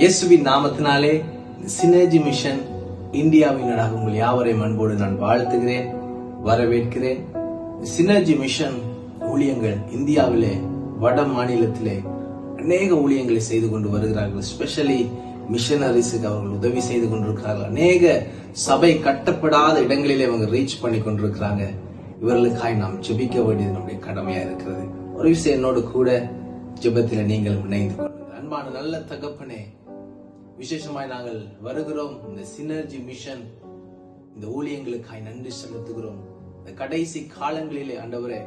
இயேசுவின் நாமத்தினாலே synergy mission இந்தியாவினராக உங்கள் யாவரையும் அன்போடு நான் வாழ்த்துகிறேன் வரவேற்கிறேன். சினர்ஜி மிஷன் ஊழியங்கள் இந்தியாவிலே வட மாநிலத்திலே அநேக ஊழியங்களை செய்து கொண்டு வருகிறார்கள். ஸ்பெஷலி மிஷனரிஸுக்கு அவர்கள் உதவி செய்து கொண்டிருக்கிறார்கள். அநேக சபை கட்டப்படாத இடங்களிலே அவங்க ரீச் பண்ணி கொண்டிருக்கிறாங்க. இவர்களுக்காய் நாம் ஜெபிக்க வேண்டியது நம்முடைய கடமையா இருக்கிறது. ஒரு விஷயம் என்னோடு கூட ஜெபத்தில் நீங்கள் இணைந்து கொள்ளுங்கள். அன்பான நல்ல தகப்பனே விசேஷமாய் நாங்கள் வருகிறோம். இந்த சினர்ஜி மிஷன் இந்த ஊழியங்களுக்காய் நன்றி செலுத்துகிறோம். இந்த கடைசி காலங்களிலே ஆண்டவரே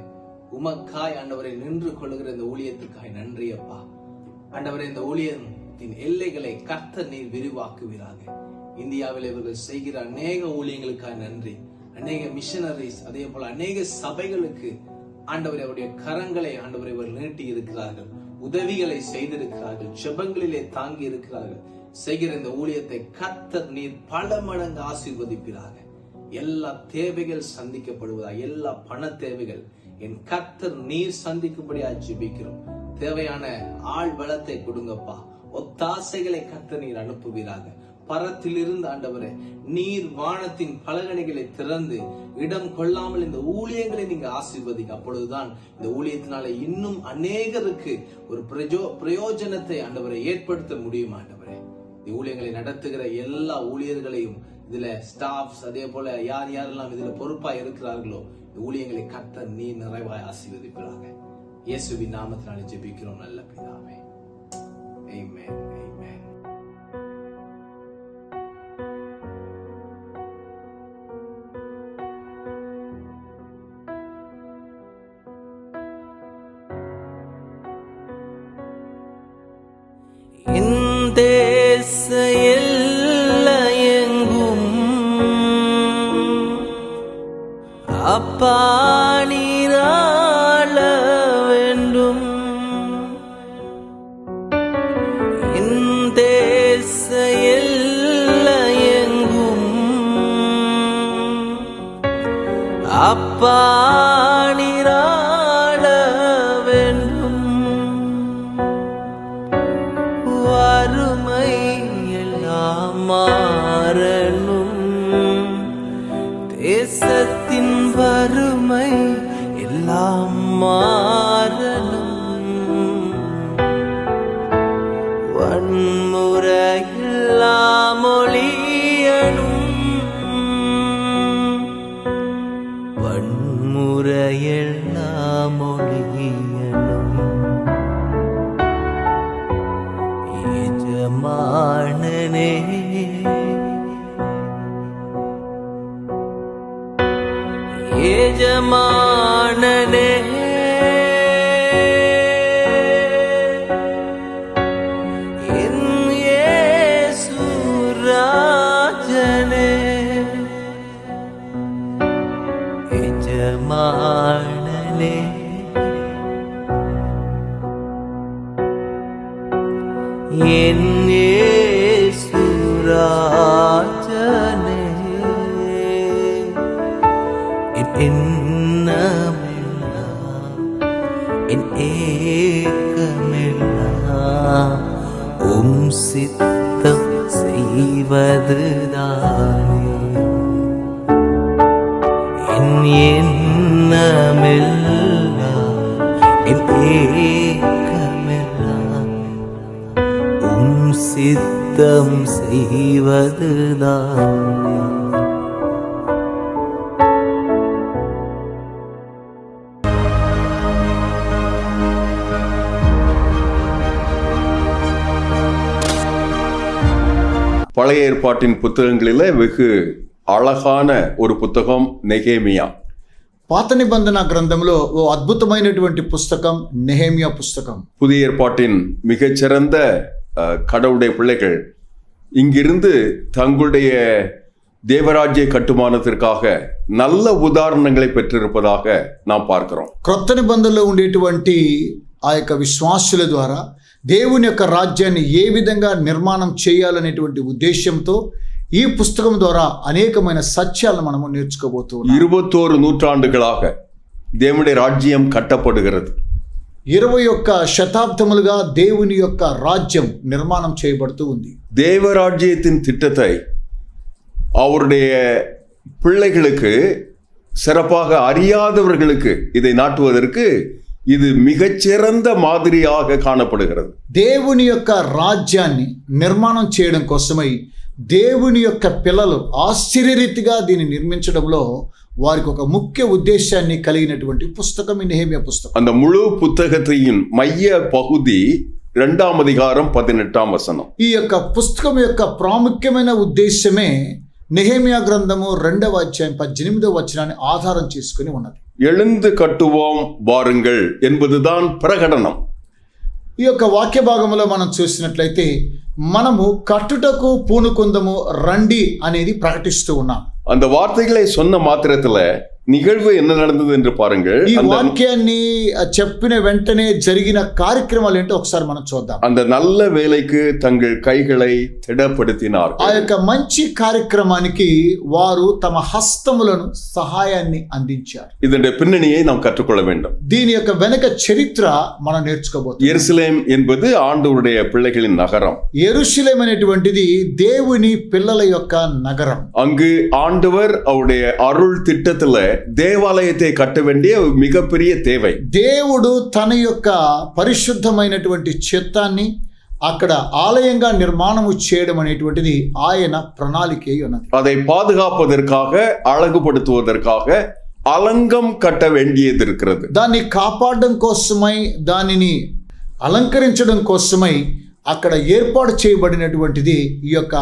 உமக்காய் ஆண்டவரை நின்று கொள்ளுகிற இந்த ஊழியத்துக்காய் நன்றி அப்பா. ஆண்டவரே இந்த ஊழியத்தின் எல்லைகளை கர்த்த நீர் விரிவாக்குவீராக. இந்தியாவில் இவர்கள் செய்கிற அநேக ஊழியங்களுக்காக நன்றி. அநேக மிஷனரிஸ் அதே போல அநேக சபைகளுக்கு ஆண்டவர் அவருடைய கரங்களை ஆண்டவர் இவர் நீட்டி இருக்கிறார்கள் உதவிகளை செய்திருக்கிறார்கள். ஜெபங்களிலே தாங்கி இருக்கிறார்கள் செய்கிற இந்த ஊழியத்தை கத்தர் நீர் பல மடங்கு ஆசீர்வதிப்பீராக. எல்லா தேவைகள் சந்திக்கப்படுவதா எல்லா பண தேவைகள் என் கத்தர் நீர் சந்திக்கும்படியா ஜிபிக்கிறோம். தேவையான ஆள் பலத்தை கொடுங்கப்பா. ஒத்தாசைகளை கத்தர் நீர் அனுப்புவீராக. பரத்திலிருந்து ஆண்டவரே நீர் வானத்தின் பலகணிகளை திறந்து இடம் கொள்ளாமல் இந்த ஊழியங்களை நீங்க ஆசீர்வதிங்க. அப்பொழுதுதான் இந்த ஊழியத்தினால இன்னும் அநேகருக்கு ஒரு பிரஜோ பிரயோஜனத்தை ஆண்டவரை ஏற்படுத்த முடியும் ஆண்டவரே. இந்த ஊழியங்களை நடத்துகிற எல்லா ஊழியர்களையும் இதுல ஸ்டாஃப்ஸ் அதே போல யார் யாரெல்லாம் இதுல பொறுப்பா இருக்கிறார்களோ இந்த ஊழியங்களை கத்த நீ நிறைவாய் ஆசீர்வதிக்கிறாங்க இயேசுவின் நாமத்தினாலே ஜெபிக்கிறோம் நல்ல பிதாவே Amen. Amen. அப்பா எஜமானனே என் சித்தம் செய்வதுதான் பழைய ஏற்பாட்டின் புத்தகங்களில் வெகு అళహాన ఒక పుస్తకం నెహేమియా పాత నిబంధన గ్రంథంలో ఓ అద్భుతమైనటువంటి పుస్తకం నెహేమియా పుస్తకం పుదియ ఏర్పాటిన్ మిగచిరంద கடவுளுடைய பிள்ளைகள் இங்கிருந்து தங்களுடைய தேவராஜ்ய கட்டுமானத்திற்காக நல்ல உதாரணங்களை பெற்றிருப்பதாக நாம் பார்க்கிறோம் క్రొత్త నిబంధనలో ఉండేటువంటి ఆ యొక్క విశ్వాసుల ద్వారా దేవుని యొక్క రాజ్యాన్ని ఏ విధంగా నిర్మాణం చేయాలనేటువంటి ఉద్దేశంతో ఈ పుస్తకం ద్వారా అనేకమైన సత్యాలను మనము నేర్చుకోబోతూ ఉన్నాం இருபத்தோரு நூற்றாண்டுகளாக தேவனுடைய ராஜ்யம் கட்டப்படுகிறது ఇరవై ఒక్క శతాబ్దములుగా దేవుని యొక్క రాజ్యం నిర్మాణం చేయబడుతూ ఉంది தேவராஜ்யத்தின் திட்டத்தை அவருடைய பிள்ளைகளுக்கு சிறப்பாக அறியாதவர்களுக்கு இதை நாட்டுவதற்கு இது மிகச்சிறந்த மாதிரியாக காணப்படுகிறது దేవుని యొక్క రాజ్యాన్ని నిర్మాణం చేయడం కోసమై దేవుని యొక్క పిల్లలు ఆశ్చర్యరీతిగా దీన్ని నిర్మించడంలో వారికి ఒక ముఖ్య ఉద్దేశాన్ని కలిగినటువంటి పుస్తకం ఈ నెహేమియా పుస్తకం அந்த முழு புத்தகத்தையும் மைய பகுதி இரண்டாம் அதிகாரம் பதினெட்டாம் வசனம் ఈ యొక్క పుస్తకం యొక్క ప్రాముఖ్యమైన ఉద్దేశమే నెహేమియా గ్రంథము రెండవ అధ్యాయం పద్దెనిమిదవ వచనాన్ని ఆధారం చేసుకుని ఉన్నది எழுந்து கட்டுவோம் வாருங்கள் என்பதுதான் பிரகடனம் ఈ యొక్క వాక్య భాగంలో మనం చూసినట్లయితే మనము కట్టుటకు పూనుకుందము రండి అనేది ప్రకటిస్తూ ఉన్నాం அந்த வார்த்தைகளை சொன்ன மாத்திரத்தில் நிகழ்வு என்ன நடந்தது என்று பாருங்கள் ఈ அந்த వాక్యాన్ని ఆ, చెప్పిన వెంటనే జరిగిన కార్యక్రమాలు ఏంటో ఒకసారి మనం చూద్దాం அந்த நல்ல வேலைக்கு தங்கள் கைகளை ఆ திடப்படுத்தினார்கள் యొక్క మంచి కార్యక్రమానికి వారు తమ హస్తములను సహాయాన్ని అందించారు இதனுடைய பின்னணியை நாம் கற்றுக்கொள்ள வேண்டும் దీని యొక్క వెనక చరిత్ర మనం నేర్చుకోబోతున్నాం எருசலேம் என்பது ஆண்டவருடைய பிள்ளைகளின் நகரம் ఎరుషులేం అనేటువంటిది దేవుని పిల్లల యొక్క నగరం அங்கு ஆண்டவர் அவருடைய அருள் திட்டத்துல தேவாலயத்தை கட்ட வேண்டிய ஒரு மிகப்பெரிய தேவை దేవుడు తన యొక్క పరిశుద్ధమైనటువంటి చిత్తాన్ని అక్కడ ఆలయంగా నిర్మాణము చేయడం అనేటువంటిది ఆయన ప్రణాళిక అయి ఉన్నది அதை பாதுகாப்பதற்காக அழகுபடுத்துவதற்காக அலங்கம் கட்ட வேண்டியது இருக்கிறது దాన్ని కాపాడడం కోసమై దానిని అలంకరించడం కోసమై అక్కడ ఏర్పాటు చేయబడినటువంటిది ఈ యొక్క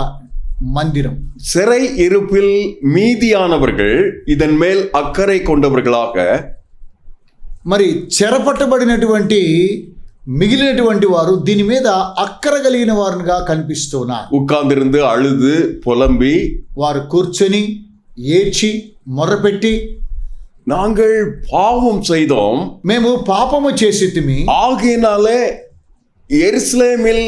మందిరం சிறை இருப்பில் மீதியானவர்கள் இதன் மேல் அக்கறை கொண்டவர்களாக మరి చెరపట్టబడినటువంటి మిగిలినటువంటి వారు దీని మీద అక్కర కలిగిన వారుగా కనిపిస్తున్నారు உட்கார்ந்திருந்து அழுது புலம்பி వారు కూర్చొని ఏడ్చి మొర్రపెట్టి நாங்கள் பாவம் செய்தோம் మేము పాపము చేసి ஆகையினாலே எருசலேமில்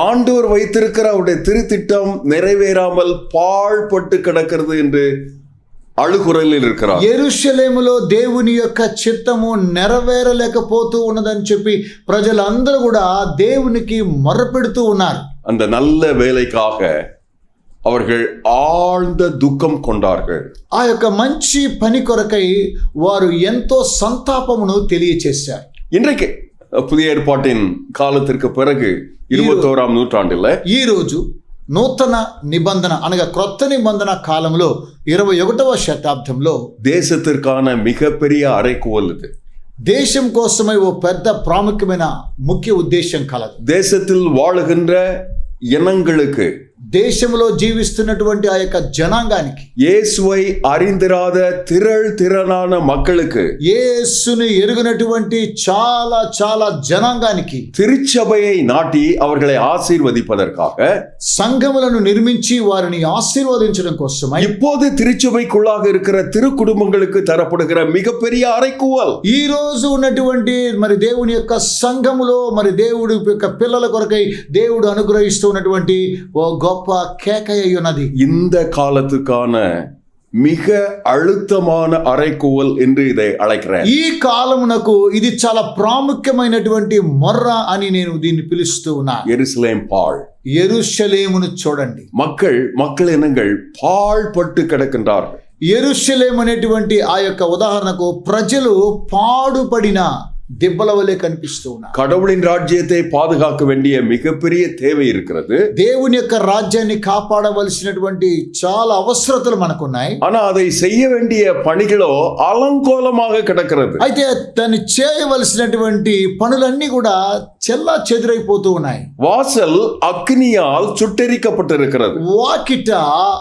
ஆண்டவர் வைத்திருக்கிற அவருடைய திருத்திட்டம் நிறைவேறாமல் பாழ்பட்டு கிடக்கிறது என்று அழுகுரலில் இருக்கிறார் ఎరుషలేములో దేవుని యొక్క చిత్తము నెరవేరలేకపోతూ ఉన్నదని చెప్పి ప్రజలందరూ కూడా దేవునికి మొర్రపెడుతూ ఉన్నారు அந்த நல்ல வேலைக்காக அவர்கள் ஆழ்ந்த துக்கம் கொண்டார்கள் ఆ యొక్క మంచి పని కొరకై వారు ఎంతో సంతాపమును తెలియచేశారు இன்றைக்கு புதிய ஏற்பாட்டின் காலத்திற்கு பிறகு இருபத்தோராம் நூற்றாண்டுல ఈ రోజు నూతన నిబంధన అనగా క్రొత్త నిబంధన కాలంలో ఇరవై ఒకటవ శతాబ్దంలో தேசத்திற்கான மிகப்பெரிய அறைகூவல் இது దేశం కోసమై ఓ పెద్ద ప్రాముఖ్యమైన ముఖ్య ఉద్దేశం కలదు தேசத்தில் வாழுகின்ற இனங்களுக்கு దేశంలో జీవిస్తున్నటువంటి ఆ యొక్క జనాంగానికి இயேசுவை அறிந்திராத திரள் திரளான மக்களுக்கு యేసుని ఎరుగునటువంటి చాలా చాలా జనాంగానికి திருச்சபையை நாட்டி அவர்களை ஆசீர்வதிப்பதற்காக సంఘములను నిర్మించి వారిని ఆశీర్వదించడం కోసమై இப்போது திருச்சபைக்குள்ளாக இருக்கிற திருக்குடும்பங்களுக்கு தரப்படுகிற மிகப்பெரிய அறைக்கூவல் ఈ రోజు ఉన్నటువంటి మరి దేవుని యొక్క సంఘములో మరి దేవుడి యొక్క పిల్లల కొరకై దేవుడు అనుగ్రహిస్తూ ఉన్నటువంటి ఓ గొప్ప కేక అయి ఉన్నది இந்த காலத்துக்கான மிக அழுத்தமான அறைக்கூவல் என்று இதை அழைக்கிறேன் ఈ కాలమునకు ఇది చాలా ప్రాముఖ్యమైనటువంటి మొర్ర అని నేను దీన్ని పిలుస్తూ ఉన్నా எருசலேம் பாழ் ఎరుషలేమును చూడండి மக்கள் மக்கள் இனங்கள் பாழ்பட்டு கிடக்கின்றார்கள் ఎరుషలేం అనేటువంటి ఆ యొక్క ఉదాహరణకు ప్రజలు పాడుపడిన దెబ్బల వలె కనిపిస్తూ ఉన్నారు கடவுளின் ராஜ்யத்தை பாதுகாக்க வேண்டிய மிகப்பெரிய தேவை இருக்கிறது దేవుని యొక్క రాజ్యాన్ని కాపాడవలసినటువంటి చాలా అవసరతలు మనకున్నాయి ஆனா அதை செய்ய வேண்டிய பணிகளோ அலங்கோலமாக கிடக்கிறது అయితే దాన్ని చేయవలసినటువంటి పనులన్నీ కూడా చెల్లా చెదురైపోతూ ఉన్నాయి வாசல் அக்னியால் சுட்டெரிக்கப்பட்டிருக்கிறது వాకిట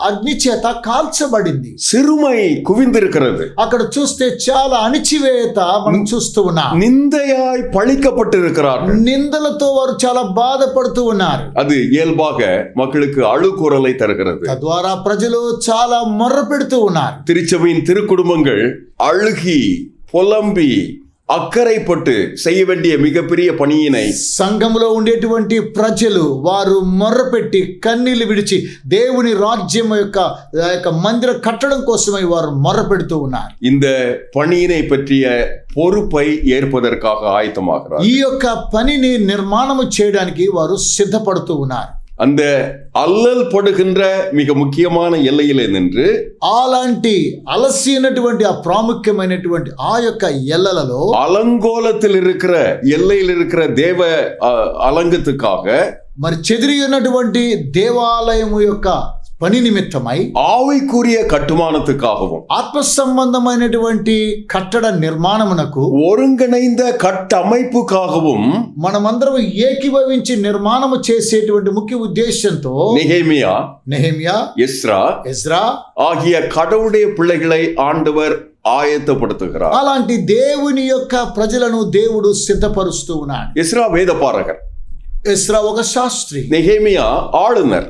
అగ్ని చేత కాల్చబడింది சிறுமை குவிந்திருக்கிறது అక్కడ చూస్తే చాలా అణిచివేత మనం చూస్తూ ఉన్నాం நிந்தையாய் பழிக்கப்பட்டிருக்கிறார்கள் నిందలతో వారు చాలా బాధపడుతూ ఉన్నారు அது இயல்பாக மக்களுக்கு அழுகுரலை தருகிறது తద్వారా ప్రజలు చాలా మొర్ర పెడుతూ ఉన్నారు திருச்சபையின் திருக்குடும்பங்கள் அழுகி புலம்பி அக்கறைப்பட்டு செய்ய வேண்டிய மிகப்பெரிய பணியினை సంఘములో ఉండేటువంటి ప్రజలు వారు మొర్రపెట్టి కన్నీళ్లు విడిచి దేవుని రాజ్యం యొక్క ఆ యొక్క మందిర కట్టడం కోసమై వారు మొర్రపెడుతూ ఉన్నారు இந்த பணியினை பற்றிய பொறுப்பை ஏற்பதற்காக ஆயத்தமாகிறார் ఈ యొక్క పనిని నిర్మాణము చేయడానికి వారు సిద్ధపడుతూ ఉన్నారు அந்த அல்லல் படுகின்ற மிக முக்கியமான எல்லையிலே நின்று అలాంటి అలసినటువంటి ఆ ప్రాముఖ్యమైనటువంటి ఆ యొక్క ఎల్లలలో அலங்கோலத்தில் இருக்கிற எல்லையில் இருக்கிற தேவ அஹ், அலங்கத்துக்காக మరి చెదిరి ఉన్నటువంటి దేవాలయము యొక్క పని నిమిత్తమై ஆவிக்குரிய கட்டுமானத்துக்காகவும் ఆత్మ సంబంధమైనటువంటి కట్టడ నిర్మాణమునకు ஒருங்கிணைந்த கட்டமைப்புக்காகவும் మనమందరం ఏకీభవించి నిర్మాణము చేసేటువంటి ముఖ్య ఉద్దేశంతో நெகேமியா నెహెమియా எஸ்ரா ఎజ్రా ஆகிய கடவுளுடைய பிள்ளைகளை ஆண்டவர் ஆயத்தப்படுத்துகிறார் అలాంటి దేవుని యొక్క ప్రజలను దేవుడు సిద్ధపరుస్తూ ఉన్నాడు எஸ்ரா வேதபாரகர் ఎస్రా ఒక శాస్త్రి நெகேமியா ஆளுநர்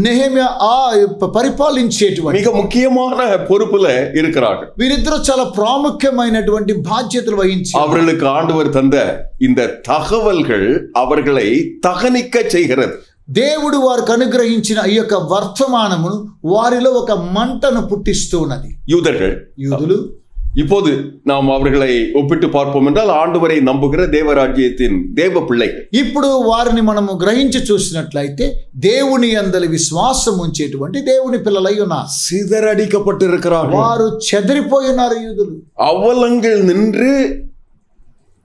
నెహెమియా ఆ ప- పరిపాలించేటువంటి மிக முக்கியமான பொறுப்புல இருக்கிறார்கள் వీరిద్దరూ చాలా ప్రాముఖ్యమైనటువంటి బాధ్యతలు వహించి அவர்களுக்கு ஆண்டவர் தந்த இந்த தகவல்கள் அவர்களை தகனிக்க செய்கிறது దేవుడు వారికి అనుగ్రహించిన ఈ యొక్క వర్తమానమును వారిలో ఒక మంటను పుట్టిస్తూ ఉన్నది யூதர்கள் యూదులు இப்போது நாம் அவர்களை ஒப்பிட்டு பார்ப்போம் என்றால் ஆண்டவரை நம்புகிற தேவராஜ்யத்தின் தேவ பிள்ளைகள் ఇప్పుడు వారిని మనము గ్రహించి చూసినట్లయితే దేవుని అందలి విశ్వాసం ఉంచేటువంటి దేవుని పిల్లలై ఉన్నారు சிதறடிக்கப்பட்டு இருக்கிறார்கள் వారు చెదిరిపోయి ఉన్నారు యూదులు அவலங்கள் நின்று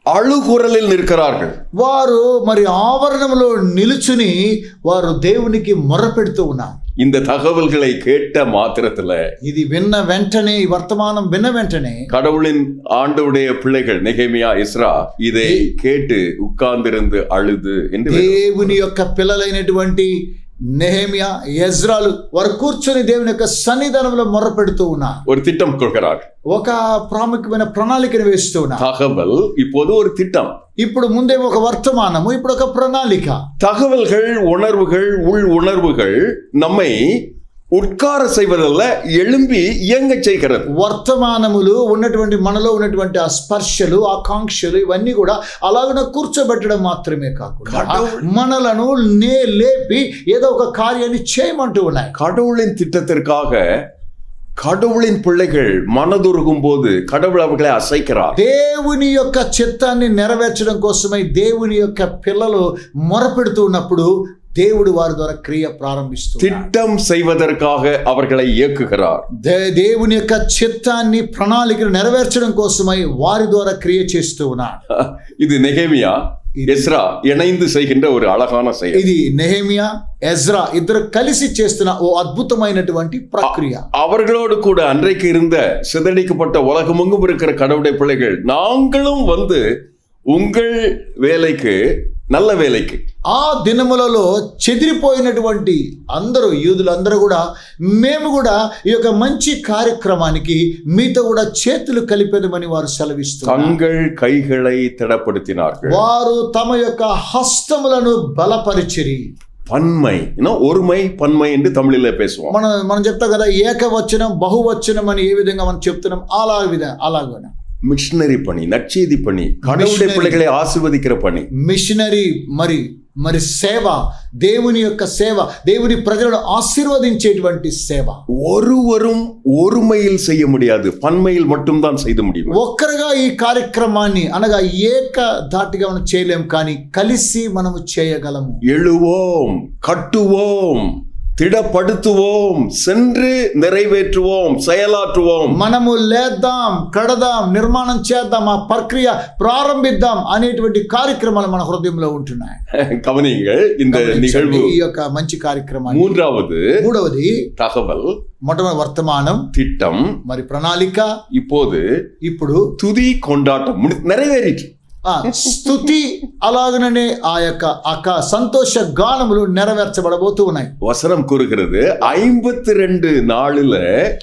அழுகுரலில் நிற்கிறார்கள் వారు మరి ఆవరణంలో నిలుచుని వారు దేవునికి మొర్రపెడుతూ ఉన్నారు இந்த தகவல்களை கேட்ட மாத்திரத்துல ఇది విన్న వెంటనే ఈ వర్తమానం విన్న వెంటనే கடவுளின் ஆண்டவுடைய பிள்ளைகள் நெகேமியா இஸ்ரா இதை கேட்டு உட்கார்ந்திருந்து அழுது என்று దేవుని యొక్క పిల్లలైనటువంటి నెహమియా ఎజ్రాలు వారు కూర్చొని దేవుని యొక్క సన్నిధానంలో మొర్రపెడుతూ ఉన్నారు ஒரு திட்டம் கொள்கிறார் ఒక ప్రాముఖ్యమైన ప్రణాళికను వేస్తూ ఉన్నారు தகவல் இப்போது ஒரு திட்டம் ఇప్పుడు ముందే ఒక వర్తమానము ఇప్పుడు ఒక ప్రణాళిక தகவல்கள் உணர்வுகள் உள் உணர்வுகள் நம்மை உட்கார செய்வதல்ல எழும்பி இயங்க செய்கிறது వర్తమానములు ఉన్నటువంటి మనలో ఉన్నటువంటి ఆ స్పర్శలు ఆకాంక్షలు ఇవన్నీ కూడా అలాగనే కూర్చోబెట్టడం మాత్రమే కాకుండా మనలను నే లేపి ఏదో ఒక కార్యాన్ని చేయమంటూ ఉన్నాయి கடவுளின் திட்டத்திற்காக கடவுளின் பிள்ளைகள் மனதுருகும் போது கடவுள் அவர்களை அசைக்கிறார் దేవుని యొక్క చిత్తాన్ని నెరవేర్చడం కోసమై దేవుని యొక్క పిల్లలు మొరపెడుతూ ఉన్నప్పుడు దేవుడు వారి ద్వారా క్రియ ప్రారంభిస్తూ திட்டம் செய்வதற்காக அவர்களை இயக்குகிறார் దే- దేవుని యొక్క చిత్తాన్ని ప్రణాళికను నెరవేర్చడం కోసమై వారి ద్వారా క్రియ చేస్తూ ఉన్నాడు இது நெகேமியா எஸ்ரா இணைந்து செய்கின்ற ஒரு அழகான செயல் ఇది నెహమియా ఎజ్రా ఇద్దరు కలిసి చేస్తున్న ఓ అద్భుతమైనటువంటి ప్రక్రియ அவர்களோடு கூட அன்றைக்கு இருந்த சிதறடிக்கப்பட்ட உலகமெங்கும் இருக்கிற கடவுளுடைய பிள்ளைகள் நாங்களும் வந்து உங்கள் வேலைக்கு నల్లవేలకి ఆ దినములలో చెదిరిపోయినటువంటి అందరూ యూదులందరూ కూడా మేము కూడా ఈ యొక్క మంచి కార్యక్రమానికి మీతో కూడా చేతులు కలిపేదమని వారు సెలవిస్తారు వారు తమ యొక్క హస్తములను బలపరిచిరి. పన్మై ఒరుమై పన్మై అండి తమిళలో పేసువాం మనం మనం చెప్తాం కదా ఏకవచనం బహువచనం అని ఏ విధంగా మనం చెప్తున్నాం అలా విధంగా అలాగనే மிஷினரி பணி நற்செய்தி பணி கடவுளுடைய Missionary. பிள்ளைகளை ஆசிர்வதிக்கிற பணி మిషనరీ మరి మరి సేవ దేవుని యొక్క సేవ దేవుని ప్రజలను ఆశీర్వదించేటువంటి సేవ ஒருவரும் ஒருமையில் செய்ய முடியாது பன்மையில் மட்டும்தான் செய்து முடியும் ఒక్కరుగా ఈ కార్యక్రమాన్ని అనగా ఏక ధాటిగా మనం చేయలేం కానీ కలిసి మనము చేయగలము எழுவோம் கட்டுவோம் திடப்படுத்துவோம் சென்று நிறைவேற்றுவோம் செயலாற்றுவோம் మనము లేద్దాం కడదాం నిర్మాణం చేద్దాం ఆ ప్రక్రియ ప్రారంభిద్దాం అనేటువంటి కార్యక్రమాలు మన హృదయంలో ఉంటున్నాయి கவனிங்கள் இந்த நிகழ்வு ఈ యొక్క మంచి కార్యక్రమాన్ని மூன்றாவது మూడవది தகவல் మొట్టమొదటి వర్తమానం திட்டம் మరి ప్రణాళిక இப்போது ఇప్పుడు துதி கொண்டாட்டம் முடி- நிறைவேறிற்று ఆ స్థుతి అలాగనే ఆ యొక్క అక్క సంతోష గానములు నెరవేర్చబడబోతూ ఉన్నాయి வசனம் கூறுகிறது ஐம்பத்தி ரெண்டு நாளுல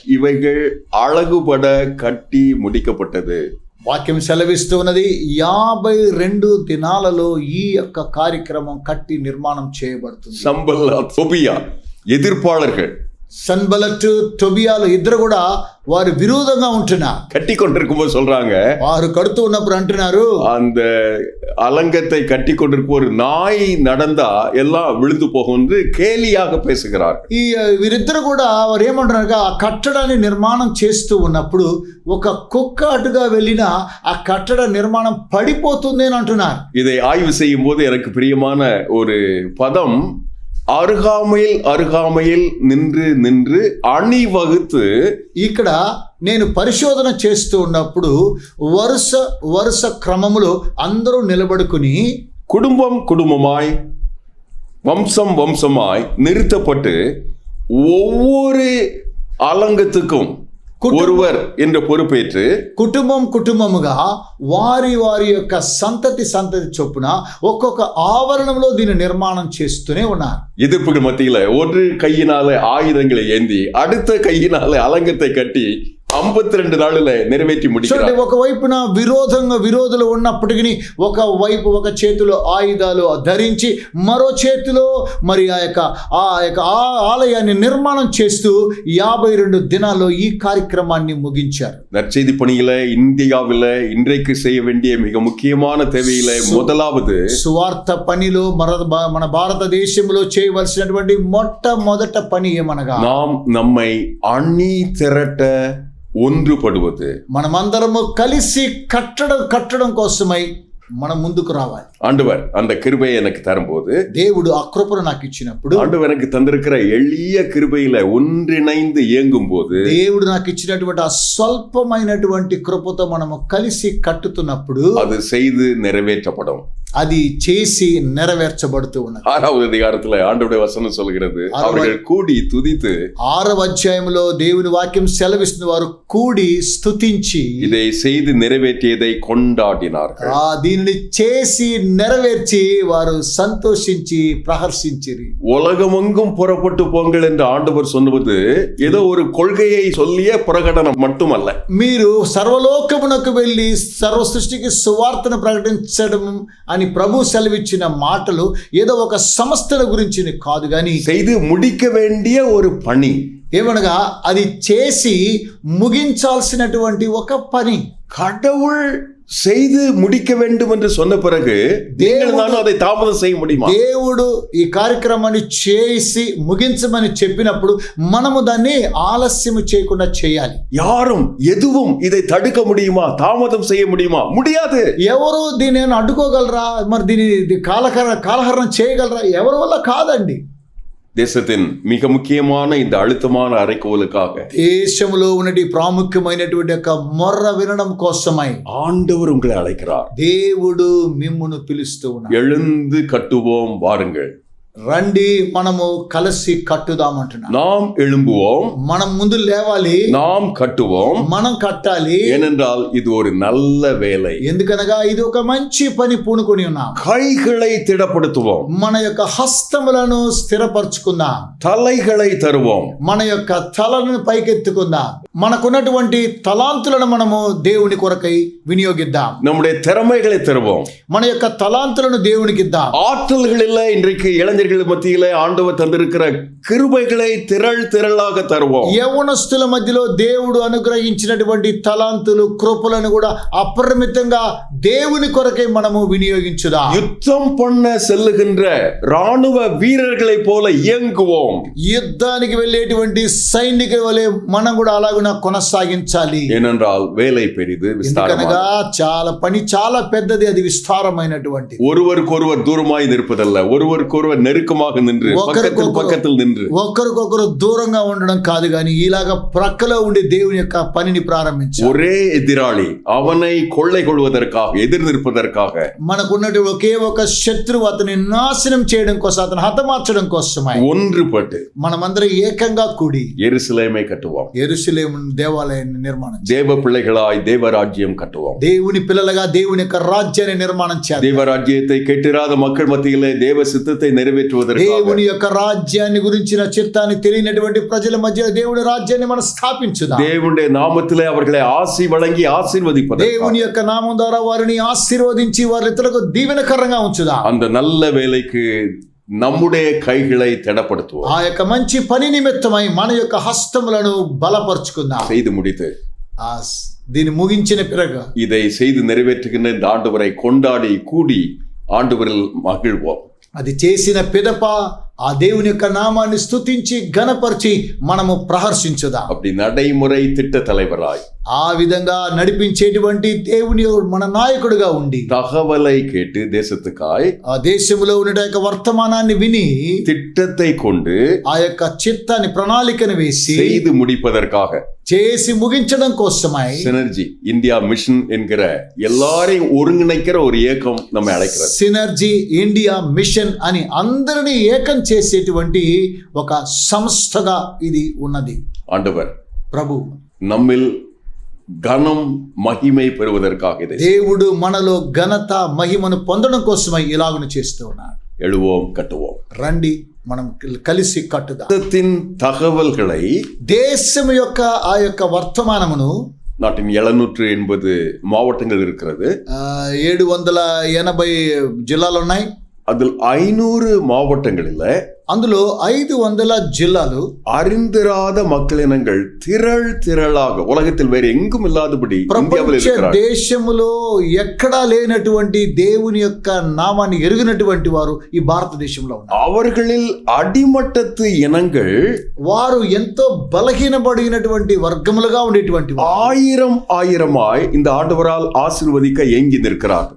இவைகள் அழகுபட கட்டி முடிக்கப்பட்டது వాక్యం సెలవిస్తూ ఉన్నది యాభై రెండు దినాలలో ఈ యొక్క కార్యక్రమం కట్టి నిర్మాణం చేయబడుతుంది சம்பல்லா தொபியா எதிர்ப்பாளர்கள் సన్బలట్ టొబియాలు ఇద్దరు కూడా వారు విరోధంగా ఉంటున్నారు கட்டி கொண்டிருக்கும்போது சொல்றாங்க వారు కడుతూ ఉన్నప్పుడు అంటున్నారు அந்த அலங்கத்தை கட்டி கொண்டிருக்கும் ஒரு நாய் நடந்தா எல்லாம் விழுந்து போகும் என்று கேலியாக பேசுகிறார்கள் ఈ వీరిద్దరు కూడా వారు ఏమంటున్నారు ఆ కట్టడాన్ని నిర్మాణం చేస్తూ ఉన్నప్పుడు ఒక కుక్క అటుగా వెళ్ళినా ఆ కట్టడ నిర్మాణం పడిపోతుంది అని అంటున్నారు இதை ஆய்வு செய்யும் போது எனக்கு பிரியமான ஒரு பதம் அருகாமையில் அருகாமையில் நின்று நின்று அணிவகுத்து ఇక్కడ నేను పరిశోధన చేస్తూ ఉన్నప్పుడు వరుస వరుస క్రమములో అందరూ నిలబడుకుని குடும்பம் குடும்பமாய் வம்சம் வம்சமாய் நிறுத்தப்பட்டு ஒவ்வொரு அலங்கத்துக்கும் ஒருவர் என்ற பொறுப்பேற்று కుటుంబం కుటుంబముగా వారి వారి యొక్క సంతతి సంతతి చొప్పున ఒక్కొక్క ఆవరణంలో దీన్ని నిర్మాణం చేస్తూనే ఉన్నారు எதிர்ப்புகள் மத்தியில ஒரு கையினால ஆயுதங்களை ஏந்தி அடுத்த கையினால அலங்கத்தை கட்டி 52 ரெண்டு நாளுல நிறைவேற்றி చూడండి முடிக்கிறார் ఒక వైపున విరోధంగా విరోధులు ఉన్నప్పటికీ ఒక వైపు ఒక చేతిలో ఆయుధాలు ధరించి మరో చేతిలో మరి ఆ యొక్క ఆ యొక్క ఆ ఆలయాన్ని నిర్మాణం చేస్తూ యాభై రెండు దినాల్లో ఈ కార్యక్రమాన్ని ముగించారు நற்செய்தி பணியில இந்தியாவில இன்றைக்கு செய்ய வேண்டிய மிக முக்கியமான தேவையில முதலாவது సువార్త పనిలో మన మన భారతదేశంలో చేయవలసినటువంటి మొట్టమొదట పని ఏమనగా நாம் நம்மை அணி திரட்ட ஒன்றுபடுவது మనమందరము కలిసి కట్టడం కట్టడం కోసమై మనం ముందుకు రావాలి ஆண்டவர் அந்த கிருபையை எனக்கு தரும்போது దేవుడు ఆ కృపను నాకు ఇచ్చినప్పుడు ஆண்டவர் எனக்கு தந்திருக்கிற எளிய கிருபையில ஒன்றிணைந்து இயங்கும் போது దేవుడు నాకు ఇచ్చినటువంటి ఆ స్వల్పమైనటువంటి కృపతో మనము కలిసి కట్టుతున్నప్పుడు அது செய்து நிறைவேற்றப்படும் అది చేసి నెరవేర్చబడుతూ ఉన్నది ஆறாவது அதிகாரத்துல ஆண்டவருடைய வசனம் சொல்கிறது ஆறாவது- அவர்கள் கூடி துதித்து ఆరవ అధ్యాయంలో దేవుని వాక్యం సెలవిస్తున్న వారు కూడి స్తుతించి இதை செய்து நிறைவேற்றியதை கொண்டாடினார்கள் ఆ దీనిని చేసి నెరవేర్చి వారు సంతోషించి ప్రహర్షించిరి உலகமெங்கும் புறப்பட்டு போங்கள் என்று ஆண்டவர் சொன்னது ஏதோ ஒரு கொள்கையை சொல்லிய பிரகடனம் மட்டுமல்ல మీరు సర్వలోకమునకు వెళ్ళి సర్వ సృష్టికి సువార్తను ప్రకటించడం అని ప్రభు సెలవిచ్చిన మాటలు ఏదో ఒక సంస్థల గురించి కాదు కానీ செய்து முடிக்க வேண்டிய ஒரு பணி ఏమనగా అది చేసి ముగించాల్సినటువంటి ఒక పని கடவுள் செய்து முடிக்க வேண்டும் என்று சொன்ன பிறகு நீங்கள் நானும் அதை தாமதம் செய்ய முடியுமா దేవుడు ఈ కార్యక్రమాన్ని చేసి ముగించమని చెప్పినప్పుడు మనము దాన్ని ఆలస్యం చేయకుండా చేయాలి யாரும் எதுவும் இதை தடுக்க முடியுமா தாமதம் செய்ய முடியுமா முடியாது ఎవరు దీన్ని ఏమైనా అడ్డుకోగలరా మరి దీని ఇది కాలహర కాలహరణం చేయగలరా ఎవరి వల్ల కాదండి దేశతిన్ మీకు ముఖ్యమైన ఇంత అళితమైన అరైకోలుకాక దేశంలో ఉన్నటి ప్రాముఖ్యమైనటువంటి యొక్క మొర్ర వినడం కోసమై ఆండవర్ ఉంగళ అழைకరార్ దేవుడు మిమ్మును పిలుస్తూ ఉన్నారు ఎళ్ళందు కట్టువోం వారుంగల్ రండి మనము కలిసి కట్టుదాం అంటున్నాం நாம் எழும்புவோம் మనం ముందు లేవాలి நாம் கட்டுவோம் మనం కట్టాలి ஏனென்றால் இது ஒரு நல்ல வேலை ఎందుకనగా ఇది ఒక మంచి పని పూనుకొని ఉన్నాం கைகளை திடப்படுத்துவோம் మన యొక్క హస్తములను స్థిరపరచుకుందాం தலைகளை தருவோம் మన యొక్క తలను పైకెత్తుకుందాం మనకున్నటువంటి తలాంతులను మనము దేవుని కొరకై వినియోగిద్దాం நம்முடைய திறமைகளை தருவோம் మన యొక్క తలాంతులను దేవునికి ఇద్దాం ஆற்றல்கள் இல்லை இன்றைக்கு இளைஞ இளைஞர்கள் மத்தியில ஆண்டவர் தந்திருக்கிற கிருபைகளை திரள் திரளாக தருவோம் యవనస్తుల మధ్యలో దేవుడు అనుగ్రహించినటువంటి తలాంతులు కృపలను కూడా అపరిమితంగా దేవుని కొరకై మనము వినియోగించుదాం யுத்தம் பண்ண செல்லுகின்ற ராணுவ வீரர்களை போல இயங்குவோம் యుద్ధానికి వెళ్ళేటువంటి సైనికుల వలె మనం కూడా అలాగున కొనసాగించాలి ஏனென்றால் வேலை பெரிது விஸ்தாரமாக ఎందుకనగా చాలా పని చాలా పెద్దది అది విస్తారమైనటువంటి ஒருவருக்கொருவர் தூரமாய் நிற்பதல்ல ஒருவருக்கொருவர் நெருக்கமாக நின்று பக்கத்தில் ஒருவருக்கொருவர் பக்கத்தில் நின்று ఒకరికొకరు దూరంగా ఉండడం కాదు కానీ ఇలాగ ప్రక్కలో ఉండి దేవుని యొక్క పనిని ప్రారంభించాలి ஒரே எதிராளி அவனை கொள்ளை கொள்வதற்காக எதிர் நிற்பதற்காக మనకున్నటువంటి ఒకే ఒక శత్రువు అతని నాశనం చేయడం కోసం అతను హతమార్చడం కోసమై ஒன்றுபட்டு మనమందరం ఏకంగా కూడి எருசலேமை கட்டுவோம் ఎరుసలేము దేవాలయాన్ని నిర్మాణం చేయాలి. தேவ பிள்ளைகளாய் தேவராஜ்யம் கட்டுவோம் దేవుని పిల్లలుగా దేవుని యొక్క రాజ్యాన్ని నిర్మాణం చేయాలి தேவராஜ்யத்தை கெட்டிராத மக்கள் மத்தியிலே தேவ சித்தத்தை నెరవేర్చువదరు దేవుని యొక్క రాజ్యాన్ని గురించిన చిత్తాన్ని తెలియనటువంటి ప్రజల మధ్య దేవుడి రాజ్యాన్ని మనం స్థాపించుదాం దేవుడే నామతిలే அவர்களை ஆசி வழங்கி ஆசீர்வதிப்பது தேவன் యొక్క నామం ద్వారా వారిని ఆశీర్వదించి వారి ఇతరులకు దీవెనకరంగా ఉంచుదా அந்த நல்ல வேலைக்கு நம்முடைய கைகளை திடப்படுத்துவோம் ఆ యొక్క మంచి పని నిమిత్తమై మన యొక్క హస్తములను బలపరుచుకుందాం செய்து முடித்து దీన్ని ముగించిన పిరగ இதை செய்து நிறைவேற்றுகின்ற இந்த ஆண்டு வரை கொண்டாடி கூடி ஆண்டு வரில் மகிழ்வோம் అది చేసిన పిదప ఆ దేవుని యొక్క నామాన్ని స్తుతించి ఘనపరిచి మనము ప్రహర్షించుదాం அப்படி நடைமுறை திட்ட தலைவராய் ఆ విధంగా నడిపించేటువంటి దేవుని మన నాయకుడిగా ఉండి தகவலை கேட்டு தேசத்துக்காய் ఆ దేశంలో ఉన్న యొక్క వర్తమానాన్ని విని திட்டத்தை கொண்டு ఆ యొక్క చిత్తాన్ని ప్రణాళికను వేసి செய்து முடிப்பதற்காக చేసి ముగించడం కోసమై சினர்ஜி இந்தியா மிஷன் என்கிற எல்லாரையும் ஒருங்கிணைக்கிற ஒரு இயக்கம் நம்ம அழைக்கிறது సినర్జీ ఇండియా మిషన్ అని అందరినీ ఏకం చేసేటువంటి ఒక సంస్థగా ఇది ఉన్నది ஆண்டவர் ప్రభు நம்மில் கனம் மகிமை பெறுவதற்காக இதை దేవుడు మనలో ఘనత మహిమను పొందడం కోసమై ఇలాగును చేస్తూ ఉన్నాడు எழுவோம் கட்டுவோம் రండి మనం కలిసి కట్టుదాం தேசத்தின் தகவல்களை దేశం యొక్క ఆ యొక్క వర్తమానమును நாட்டின் எழுநூற்று எண்பது மாவட்டங்கள் இருக்கிறது ఆ, ఏడు వందల ఎనభై జిల్లాలు ఉన్నాయి அதில் ஐநூறு மாவட்டங்களில் అందులో ఐదు వందల జిల్లాలు அறிந்திராத மக்களினங்கள் திரள் திரளாக உலகத்தில் வேறு எங்கும் இல்லாதபடி இந்தியாவில் ప్రపంచ இருக்கிறார் దేశములో ఎక్కడా లేనటువంటి దేవుని యొక్క నామాన్ని ఎరుగినటువంటి వారు ఈ భారతదేశంలో ఉన్నారు அவர்களில் அடிமட்டத்து இனங்கள் వారు ఎంతో బలహీనపడినటువంటి వర్గములుగా ఉండేటువంటి వారు. ஆயிரம் ஆயிரமாய் இந்த ஆண்டவரால் ஆசிர்வதிக்க ஏங்கி நிற்கிறார்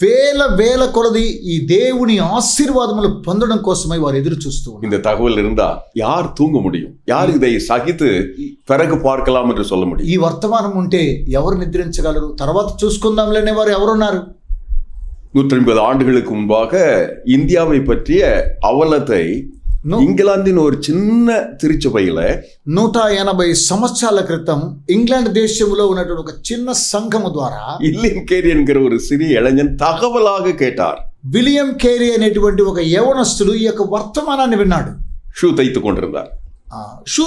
వేల వేల కొలది ఈ దేవుని ఆశీర్వాదములు పొందడం కోసమై వారు ఎదురు చూస్తూ ఉన్నారు இந்த தகவல் இருந்தா யார் தூங்க முடியும் யார் இதை சகித்து பிறகு பார்க்கலாம் என்று சொல்ல முடியும் ఈ వర్తమానం ఉంటే ఎవరు నిద్రించగలరు తర్వాత చూసుకుందాంలేనే వారు ఎవరున్నారు நூற்றி ஐம்பது ஆண்டுகளுக்கு முன்பாக இந்தியாவை பற்றிய அவலத்தை நூ- இங்கிலாந்தின் ஒரு சின்ன திருச்சபையில నూట ఎనభై సంవత్సరాల క్రితం ఇంగ్లాండ్ దేశంలో ఉన్నటువంటి ఒక చిన్న సంఘము ద్వారా இல்லின் கேரி என்கிற ஒரு சிறிய இளைஞன் தகவலாக கேட்டார் విలియం కేరీ అనేటువంటి ఒక యవనస్తుడు ఈ యొక్క వర్తమానాన్ని విన్నాడు ஷூ தைத்துக் கொண்டிருந்தார் ఆ, షూ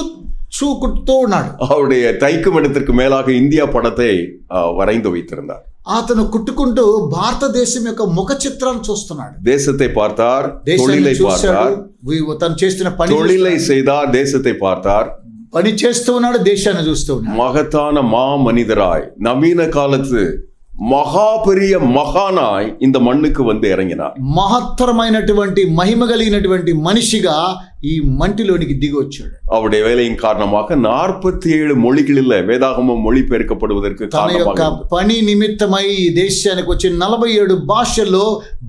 షూ కుట్టుతూ ఉన్నాడు அவருடைய தைக்கும் இடத்திற்கு மேலாக இந்தியா படத்தை ஆ, வரைந்து வைத்திருந்தார் అతను కుట్టుకుంటూ భారతదేశం యొక్క ముఖ చిత్రాన్ని చూస్తున్నాడు தேசத்தை பார்த்தார் దేశాన్ని தொழிலை చూశాడు பார்த்தார் వీ- తను చేస్తున్న పని தொழிலை செய்தார் தேசத்தை பார்த்தார் పని చేస్తూ ఉన్నాడు దేశాన్ని చూస్తూ ఉన్నాడు மகத்தான மா மனிதராய் நவீன காலத்து மகா பெரிய மகானாய் இந்த மண்ணுக்கு வந்து இறங்கினார் మహత్తరమైనటువంటి మహిమ కలిగినటువంటి మనిషిగా ఈ మంటిలోనికి దిగి వచ్చాడు அவருடைய வேலையின் காரணமாக நாற்பத்தி ஏழு மொழிகளில் வேதாகமம் மொழிபெயர்க்கப்படுவதற்கு తన காரணமாக యొక్క இருந்தது. పని నిమిత్తమై ఈ దేశానికి వచ్చి నలభై ఏడు భాషల్లో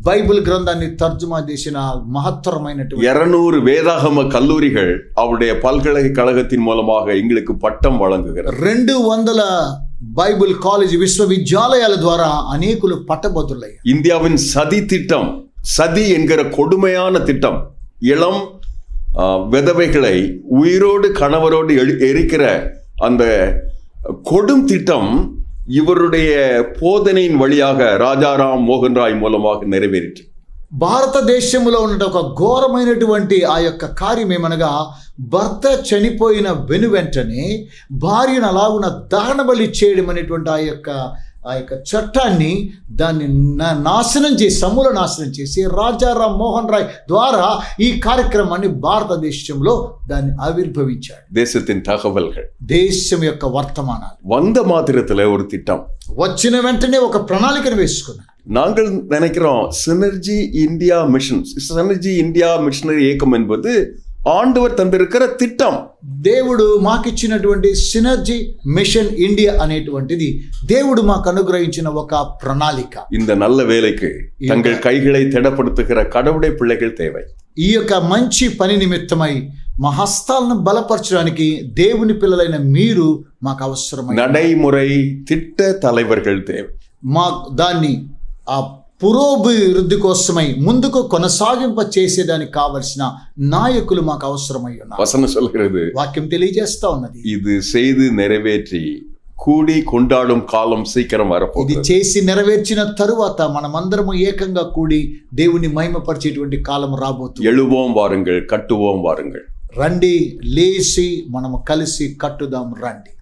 బైబిల్ గ్రంథాన్ని తర్జుమా చేసిన మహత్తరమైనటువంటి இருநூறு வேதாகம கல்லூரிகள் அவருடைய பல்கலைக்கழகத்தின் மூலமாக எங்களுக்கு பட்டம் வழங்குகிறது రెండు వందల బైబిల్ కాలేజ్ విశ్వవిద్యాలయాల ద్వారా అనేకులు పట్టభద్రులయ్యారు இந்தியாவின் சதி திட்டம் சதி என்கிற கொடுமையான திட்டம் இளம் ஆ, விதவைகளை உயிரோடு கணவரோடு எரி- எரிக்கிற அந்த கொடும் திட்டம் இவருடைய போதனையின் வழியாக ராஜாராம் மோகன் ராய் மூலமாக நிறைவேறிற்று భారతదేశంలో ఉన్న ఒక ఘోరమైనటువంటి ఆ యొక్క కార్యం ఏమనగా భర్త చనిపోయిన వెను వెంటనే భార్యను అలాగున దహన బలి చేయడం అనేటువంటి ఆ యొక్క ఆ యొక్క చట్టాన్ని దాన్ని నా- నాశనం చేసి సమూల నాశనం చేసి రాజారాం మోహన్ రాయ్ ద్వారా ఈ కార్యక్రమాన్ని భారతదేశంలో దాన్ని ఆవిర్భవించాడు தேசத்தின் தகவல்கள் దేశం యొక్క వర్తమానాలు வந்த மாத்திரத்துல ஒரு திட்டம் వచ్చిన వెంటనే ఒక ప్రణాళికను వేసుకున్నాడు நாங்கள் நினைக்கிறோம் synergy India mission synergy India missionary இயக்கம் என்பது ஆண்டவர் தந்திருக்கிற திட்டம் దేవుడు మాకిచ్చినటువంటి సినర్జీ మిషన్ ఇండియా అనేటువంటిది దేవుడు మాకు అనుగ్రహించిన ఒక ప్రణాళిక இந்த நல்ல வேலைக்கு தங்கள் கைகளை திடப்படுத்துகிற கடவுளை பிள்ளைகள் தேவை ఈ యొక్క మంచి పని నిమిత్తమై మా హస్తాలను బలపరచడానికి దేవుని పిల్లలైన మీరు మాకు అవసరమై நடைமுறை திட்ட தலைவர்கள் தேவை మా దాన్ని ఆ పురోభివృద్ధి కోసమై ముందుకు కొనసాగింప చేసేదానికి కావలసిన నాయకులు మాకు అవసరమై ఉన్నారు வசனம் சொல்கிறது వాక్యం తెలియజేస్తా ఉన్నది இது செய்து நிறைவேற்றி கூடி கொண்டாடும் காலம் சீக்கிரம் ఇది வரப்போகுது చేసి నెరవేర్చిన తరువాత మనమందరము ఏకంగా కూడి దేవుని మహిమపరిచేటువంటి కాలం రాబోతుంది எழுவோம் வாருங்கள் கட்டுவோம் வாருங்கள் రండి లేచి మనము కలిసి కట్టుదాం రండి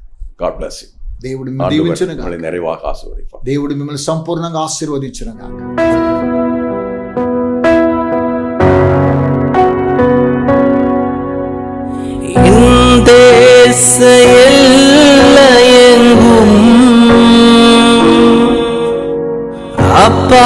காட் பிளஸ் దేవుడు దీవించను గాక నెరవాగా ఆశీర్వదింప దేవుడు మిమ్మల్ని సంపూర్ణంగా ఆశీర్వదించను గాక எங்கும் அப்பா